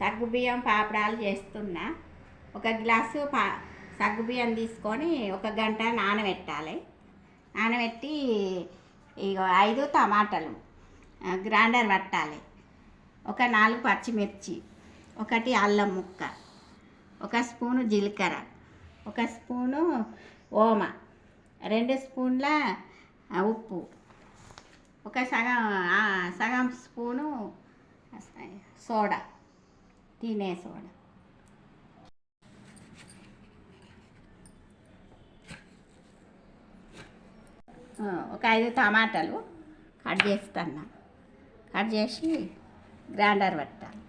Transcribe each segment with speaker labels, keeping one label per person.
Speaker 1: సగ్గుబియ్యం పాపడాలు చేస్తున్నా. ఒక గ్లాసు పా సగ్గుబియ్యం తీసుకొని ఒక గంట నానబెట్టాలి. నానబెట్టి ఇక ఐదు టమాటాలు గ్రైండర్ పట్టాలి. ఒక నాలుగు పచ్చిమిర్చి ఒకటి అల్లం ముక్క ఒక స్పూను జీలకర్ర ఒక స్పూను ఓమ రెండు స్పూన్ల ఉప్పు ఒక సగం సగం స్పూను సోడా. తినేసోడా ఒక ఐదు టమాటాలు కట్ చేస్తాను కట్ చేసి గ్రైండర్ పెట్టాలి.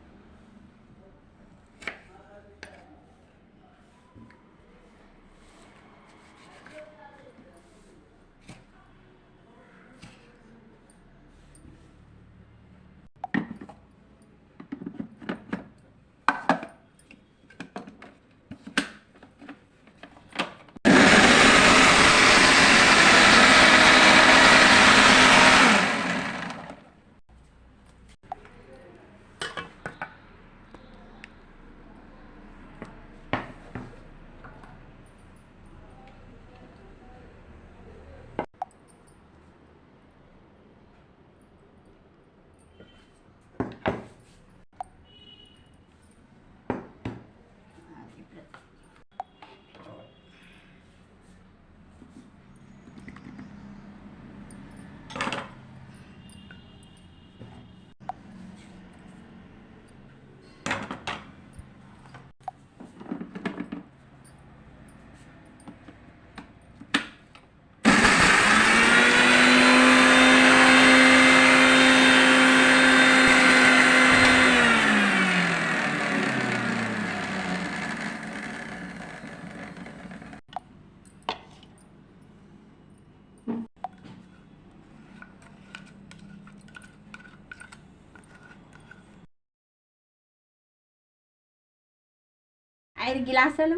Speaker 1: ఐదు గ్లాసులు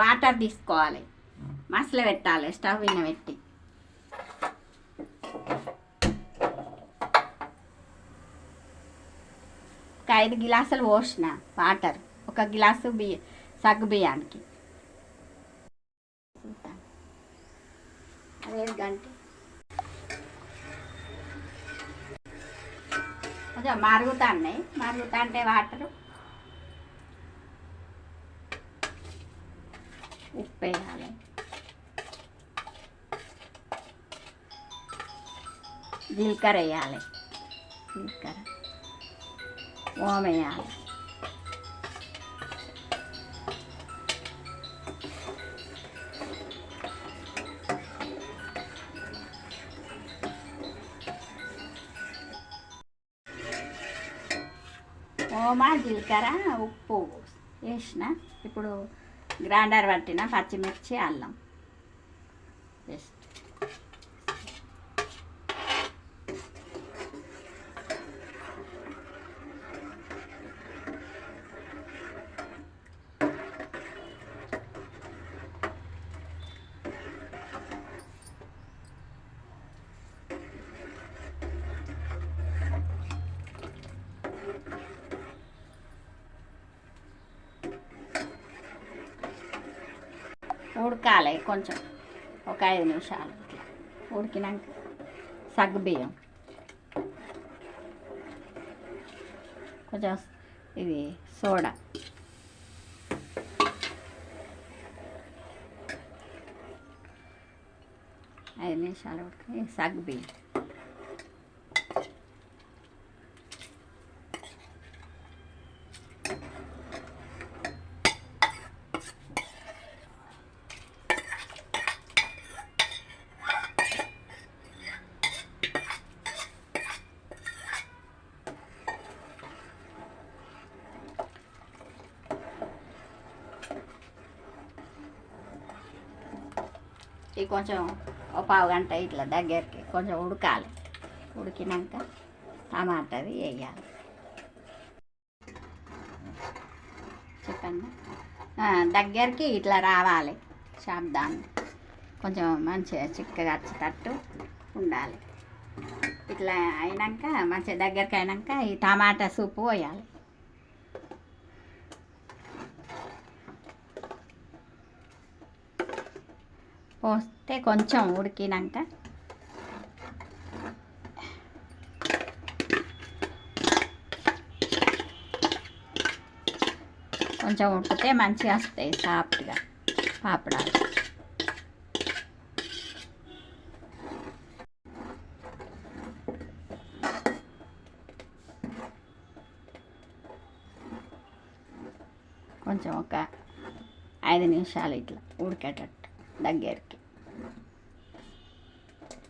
Speaker 1: వాటర్ తీసుకోవాలి. మసలు పెట్టాలి స్టవ్ మీద పెట్టి. ఒక ఐదు గ్లాసులు పోసిన వాటర్ ఒక గ్లాసు బియ్య సగ్గు బియ్యానికి. అదే గంట కొంచెం మరుగుతాయి మరుగుతా అంటే వాటరు ఉప్పు వేయాలి జీలకర్ర వేయాలి జీలకర్ర ఓమ వేయాలి ఓమా జీలకర్ర ఉప్పు వేసిన ఇప్పుడు గ్రైండర్ పట్టిన పచ్చిమిర్చి అల్లం. జస్ట్ ఉడకాలి కొంచెం. ఒక ఐదు నిమిషాలు ఇట్లా ఉడికినాక సగ్గుబియ్యం కొంచెం ఇది సోడా. ఐదు నిమిషాలు ఉడికి సగ్గుబియ్యం ఇది కొంచెం ఒక పావు గంట ఇట్లా దగ్గరికి కొంచెం ఉడకాలి. ఉడికినాక టమాటాది వేయాలి. చెప్పండి. దగ్గరికి ఇట్లా రావాలి శబ్దాన్ని. కొంచెం మంచిగా చిక్కగా వచ్చేటట్టు ఉండాలి. ఇట్లా అయినాక మంచిగా దగ్గరికి అయినాక ఈ టమాటా సూపు పోయాలి. పోస్తే కొంచెం ఉడికినాక కొంచెం ఉడికితే మంచిగా వస్తాయి సాఫ్ట్గా పాపడాలు. కొంచెం ఒక ఐదు నిమిషాలు ఇట్లా ఉడికేటట్టు. దగ్గరికి.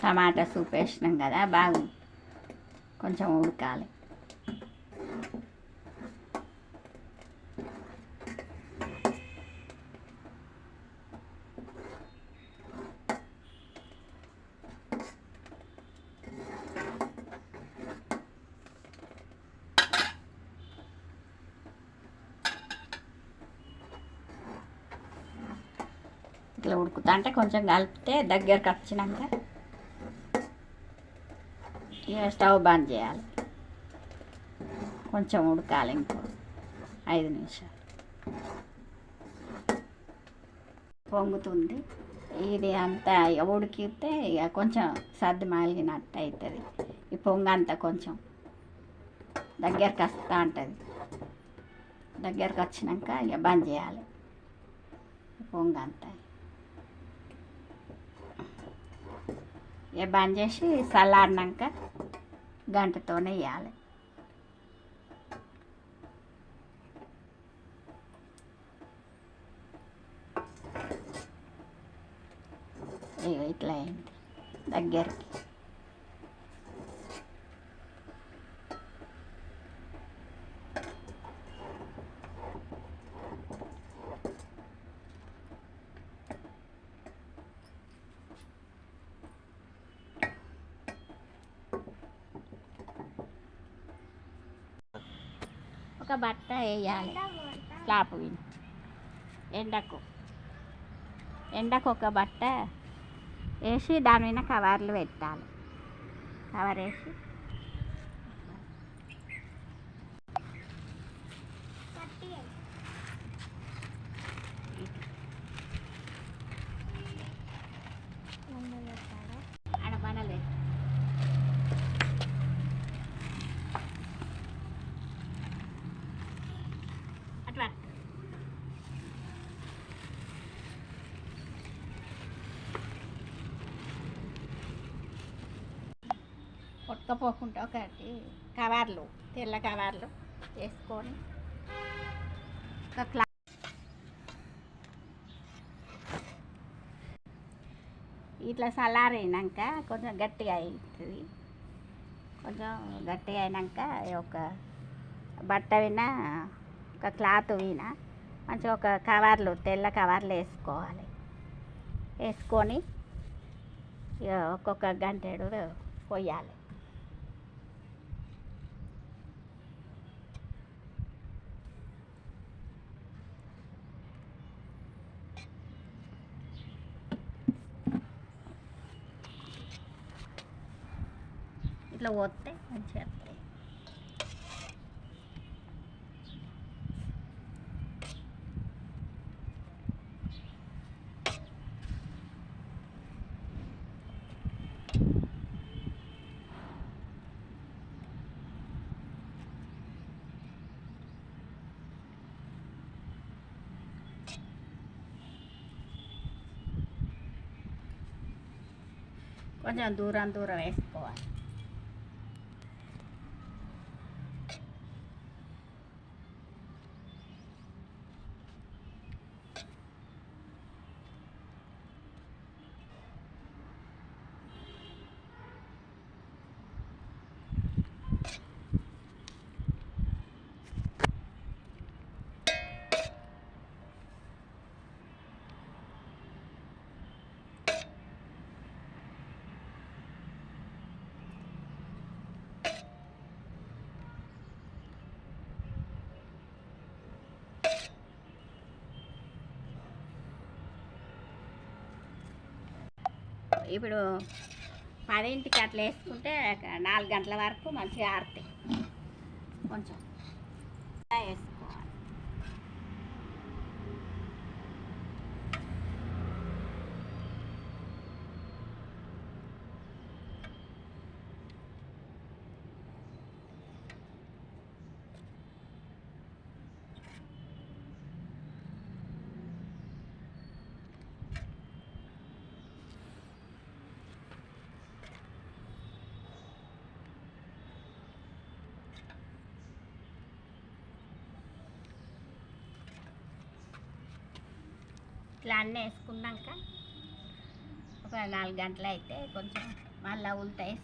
Speaker 1: టమాటా సూప్ వేసినాం కదా బాగా కొంచెం ఉడకాలి. ఇట్లా ఉడుకుతా. అంటే కొంచెం కలిపితే దగ్గరకు వచ్చినాక ఇక స్టవ్ బంద్ చేయాలి. కొంచెం ఉడకాలి ఇంకో ఐదు నిమిషాలు. పొంగుతుంది. ఇది అంతా ఇక ఉడికితే ఇక కొంచెం సర్ది మాలిగినట్టు అవుతుంది ఈ పొంగ అంతా కొంచెం దగ్గరకు వస్తూ ఉంటుంది. దగ్గరకు వచ్చినాక ఇక బంద్ చేయాలి. ఈ అంతా ఇక బంద్ చేసి చల్లారినాక గంటతోనే వేయాలి ఇట్లా అయింది దగ్గరికి. ఒక బట్ట వేయాలి స్లాప్ విని ఎండకు ఎండకు ఒక బట్ట వేసి దాని మీద కవర్లు పెట్టాలి కవర్ వేసి కొట్టుకపోకుండా ఒకటి కవర్లు తెల్ల కవర్లు వేసుకొని ఒక క్లా ఇట్లా చల్లారైనాక కొంచెం గట్టిగా అవుతుంది కొంచెం గట్టిగా అయినాక ఒక బట్ట విన ఒక క్లాత్ విన మంచిగా ఒక కవర్లు తెల్ల కవర్లు వేసుకోవాలి. వేసుకొని ఇక ఒక్కొక్క గంటెడు పోయాలి ఇట్లా పోతే మంచిగా వస్తాయి కొంచెం దూరం దూరం వేసుకోవాలి ఇప్పుడు పదింటికి అట్లా వేసుకుంటే నాలుగు గంటల వరకు మంచిగా ఆరుతాయి. కొంచెం ఇలా వేసుకోవాలి ఇట్లా అన్నీ వేసుకున్నాక ఒక నాలుగు గంటలు అయితే కొంచెం మళ్ళీ ఉంటాయి